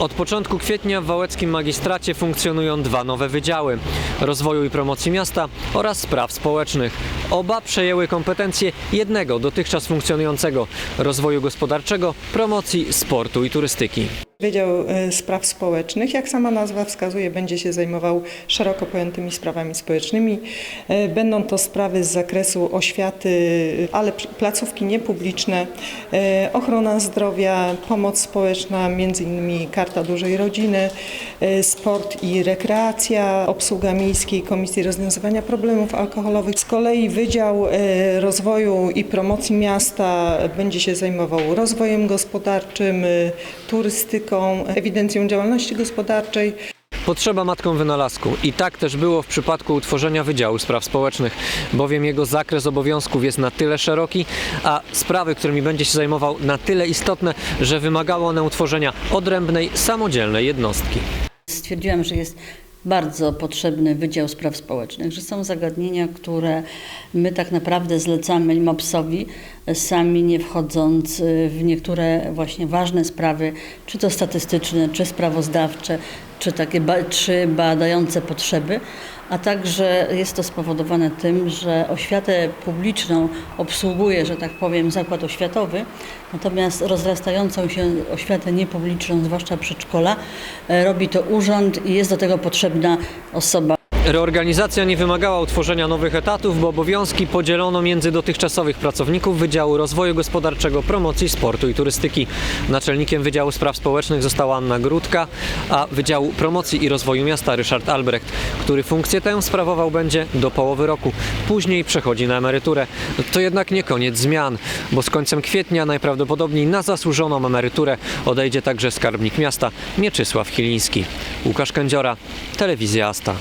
Od początku kwietnia w Wałeckim Magistracie funkcjonują dwa nowe wydziały rozwoju i promocji miasta oraz spraw społecznych. Oba przejęły kompetencje jednego dotychczas funkcjonującego rozwoju gospodarczego, promocji sportu i turystyki. Wydział e, Spraw Społecznych, jak sama nazwa wskazuje, będzie się zajmował szeroko pojętymi sprawami społecznymi. E, Będą to sprawy z zakresu oświaty, ale pl- placówki niepubliczne, e, ochrona zdrowia, pomoc społeczna, innymi Karta Dużej Rodziny, sport i rekreacja, obsługa miejskiej Komisji Rozwiązywania Problemów Alkoholowych. Z kolei Wydział Rozwoju i Promocji Miasta będzie się zajmował rozwojem gospodarczym, e, ewidencją działalności gospodarczej. Potrzeba matką wynalazku i tak też było w przypadku utworzenia Wydziału Spraw Społecznych, bowiem jego zakres obowiązków jest na tyle szeroki, a sprawy, którymi będzie się zajmował, na tyle istotne, że wymagało one utworzenia odrębnej, samodzielnej jednostki. Stwierdziłam, że jest bardzo potrzebny Wydział Spraw Społecznych, że są zagadnienia, które my tak naprawdę zlecamy MOPS-owi, sami nie wchodząc y, w niektóre właśnie ważne sprawy, czy to statystyczne, czy sprawozdawcze, czy takie ba- czy badające potrzeby, a także jest to spowodowane tym, że oświatę publiczną obsługuje, że tak powiem, zakład oświatowy, natomiast rozrastającą się oświatę niepubliczną, zwłaszcza przedszkola, e, robi to urząd i jest do tego potrzebna osoba. Reorganizacja nie wymagała utworzenia nowych etatów, bo obowiązki podzielono między dotychczasowych pracowników Wydziału Rozwoju Gospodarczego, Promocji Sportu i Turystyki. Naczelnikiem Wydziału Spraw Społecznych została Anna Grudka, a Wydziału Promocji i Rozwoju Miasta Ryszard Albrecht, który funkcję tę sprawował będzie do połowy roku. Później przechodzi na emeryturę. To jednak nie koniec zmian, bo z końcem kwietnia najprawdopodobniej na zasłużoną emeryturę odejdzie także skarbnik miasta Mieczysław Chiliński. Łukasz Kędziora, Telewizja Asta.